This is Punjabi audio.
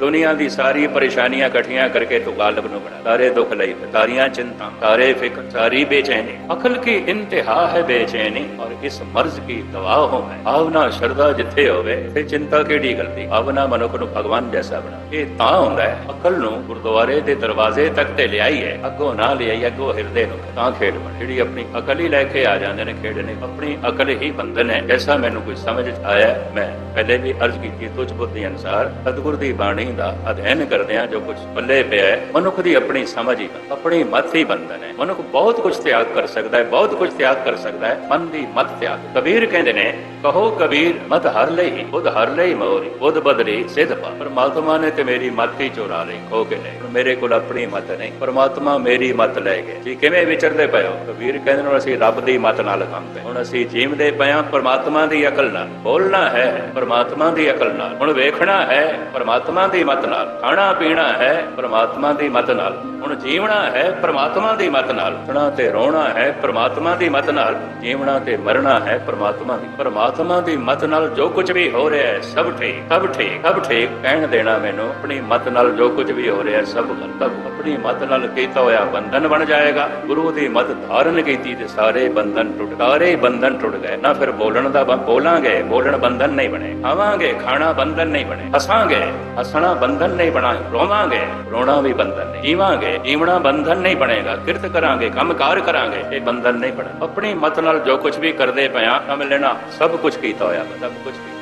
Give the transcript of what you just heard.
ਦੁਨੀਆ ਦੀ ਸਾਰੀ ਪਰੇਸ਼ਾਨੀਆਂ ਇਕੱਠੀਆਂ ਕਰਕੇ ਤੂੰ ਗਾਲਬ ਨੂੰ ਬਣਾ। ਸਾਰੇ ਦੁੱਖ ਲਈ ਸਾਰੀਆਂ ਚਿੰਤਾ ਸਾਰੇ ਫਿਕਰ, ਸਾਰੀ ਬੇਚੈਨੀ। ਅਕਲ ਕੀ ਇੰਤਹਾ ਹੈ ਬੇਚੈਨੀ, ਔਰ ਇਸ ਮਰਜ਼ ਕੀ ਦਵਾ ਹੋ ਮੈਂ? ਭਾਵਨਾ ਸ਼ਰਧਾ ਜਿੱਥੇ ਹੋਵੇ, ਫਿਰ ਚਿੰਤਾ ਕਿਹੜੀ ਗਲਤੀ ਭਾਵਨਾ ਮਨੁੱਖ ਨੂੰ ਭਗਵਾਨ ਜੈਸਾ ਬਣਾ। ਇਹ ਤਾਂ ਹੁੰਦਾ ਹੈ, ਅਕਲ ਨੂੰ ਗੁਰਦੁਆਰੇ ਦੇ ਦਰਵਾਜ਼ੇ ਤੱਕ ਤੇ ਲਿਆਈ ਹੈ, ਅੱਗੋਂ ਨਾ ਲਿਆਈ, ਅੱਗੋਂ ਹਿਰਦੇ ਨੂੰ ਤਾਂ ਖੇਡ ਬਣ। ਜਿਹੜੀ ਆਪਣੀ ਅਕਲ ਹੀ ਲੈ ਕੇ ਆ ਜਾਂਦੇ ਨੇ ਖੇਡਣੇ, ਆਪਣੀ ਅਕਲ ਹੀ ਬੰਧਨ ਹੈ ਐਸਾ ਮੈਨੂੰ ਕੁਝ ਸਮਝ ਆਇਆ, ਮੈਂ ਪਹਿਲੇ ਵੀ ਅਰਜ਼ ਕੀਤੀ, ਤੁਝ ਬੁੱਧੀ ਅਨਸਾਰ ਸਤਿਗੁਰ ਦੀ ਬਾਣੀ ਦਾ ਅਧਿਐਨ ਕਰਦੇ ਕਰਦਿਆਂ ਜੋ ਕੁਝ ਪੱਲੇ ਪਿਆ ਹੈ, ਮਨੁੱਖ ਦੀ ਆਪਣੀ ਸਮਝ ਹੀ ਆਪਣੀ ਮਤ ਹੀ ਬੰਧਨ ਹੈ ਮਨੁੱਖ ਬਹੁਤ ਕੁਝ ਤਿਆਗ ਕਰ ਸਕਦਾ ਹੈ, ਬਹੁਤ ਕੁਝ ਤਿਆਗ ਕਰ ਸਕਦਾ ਹੈ, ਮਨ ਦੀ ਮਤ ਤਿਆਗ। ਕਬੀਰ ਕਹਿੰਦੇ ਨੇ ਕਹੋ ਕਬੀਰ, ਮਤ ਹਰ ਲਈ, ਬੁੱਧ ਹਰ ਲਈ ਮੋਰੀ, ਬੁੱਧ ਬਦਲੀ ਸਿੱਧ ਪਾ। ਪਰਮਾਤਮਾ ਨੇ ਤੇ ਮੇਰੀ ਮਤ ਹੀ ਚੋਰਾ ਲਈ, ਖੋ ਕੇ ਲੈ। ਮੇਰੇ ਕੋਲ ਆਪਣੀ ਮਤ ਨਹੀਂ, ਪਰਮਾਤਮਾ ਮੇਰੀ ਮਤ ਲੈ ਗਏ ਜੀ ਕਿਵੇਂ ਵਿਚਰਦੇ ਪਏ ਕਬੀਰ ਕਹਿੰਦੇ ਨੇ, ਅਸੀਂ ਰੱਬ ਦੀ ਮਤ ਨਾਲ ਕੰਮ ਹੁਣ ਅਸੀਂ ਜੀਵਦੇ ਪਏ ਪਰਮਾਤਮਾ ਦੀ ਅਕਲ ਨਾਲ। ਬੋਲਣਾ ਹੈ, ਪਰਮਾਤਮਾ ਦੀ ਅਕਲ ਨਾਲ। ਹੁਣ ਵੇਖਣਾ ਹੈ, ਪਰਮਾਤਮਾ ਦੀ ਮਤ ਨਾਲ। ਖਾਣਾ ਪੀਣਾ ਹੈ, ਪਰਮਾਤਮਾ ਦੀ ਮਤ ਨਾਲ। ਹੁਣ ਜੀਵਣਾ ਹੈ, ਪਰਮਾਤਮਾ ਦੀ ਮਤ ਨਾਲ। ਉੱਠਣਾ ਤੇ ਰੋਣਾ ਹੈ, ਪਰਮਾਤਮਾ ਦੀ ਮਤ ਨਾਲ। ਜੀਵਣਾ ਤੇ ਮਰਨਾ ਹੈ, ਪਰਮਾਤਮਾ ਦੀ ਪਰਮਾਤਮਾ ਦੀ ਮਤ ਨਾਲ ਜੋ ਕੁਝ ਵੀ ਹੋ ਰਿਹਾ ਹੈ, ਸਭ ਠੀਕ ਸਭ ਠੀਕ ਸਭ ਠੀਕ। ਕਹਿਣ ਦੇਣਾ ਮੈਨੂੰ, ਆਪਣੀ ਮਤ ਨਾਲ ਜੋ ਕੁਝ ਵੀ ਹੋ ਰਿਹਾ ਹੈ ਸਭ ਗਲਤ ਆਪਣੀ ਮਤ ਨਾਲ ਕੀਤਾ ਹੋਇਆ ਬੰਧਨ ਬਣ ਜਾਏਗਾ। ਗੁਰੂ ਦੀ ਮਤ ਧਾਰਨ ਕੀਤੀ ਤੇ ਸਾਰੇ ਬੰਧਨ ਟੁੱਟ, ਸਾਰੇ ਬੰਧਨ ਟੁੱਟ ਗਏ। ਨਾ ਫਿਰ ਬੋਲਣ ਦਾ ਬੋਲਾਂਗੇ, ਬੋਲਣ ਬੰਧਨ ਨਹੀਂ ਬਣੇ। ਖਾਵਾਂਗੇ, ਖਾਣਾ ਬੰਧਨ ਨਹੀਂ ਬਣੇ। ਹੱਸਾਂਗੇ, ਹਸਣਾ ਬੰਧਨ ਨਹੀਂ ਬਣਾ। ਰੋਵਾਂਗੇ, ਰੋਣਾ ਵੀ ਬੰਧਨ ਨਹੀਂ। ਜੀਵਾਂਗੇ, ਜੀਵਣਾ ਬੰਧਨ ਨਹੀਂ ਬਣੇਗਾ। ਕਿਰਤ ਕਰਾਂਗੇ, ਕੰਮਕਾਰ ਕਰਾਂਗੇ, ਇਹ ਬੰਧਨ ਨਹੀਂ ਬਣਾ ਆਪਣੀ ਮਤ ਨਾਲ ਜੋ ਕੁਝ ਵੀ ਕਰਦੇ ਪਿਆ ਕੰਮ ਲੈਣਾ ਸਭ ਕੁਝ ਕੀਤਾ ਹੋਇਆ ਸਭ ਕੁਝ ਕੀਤਾ।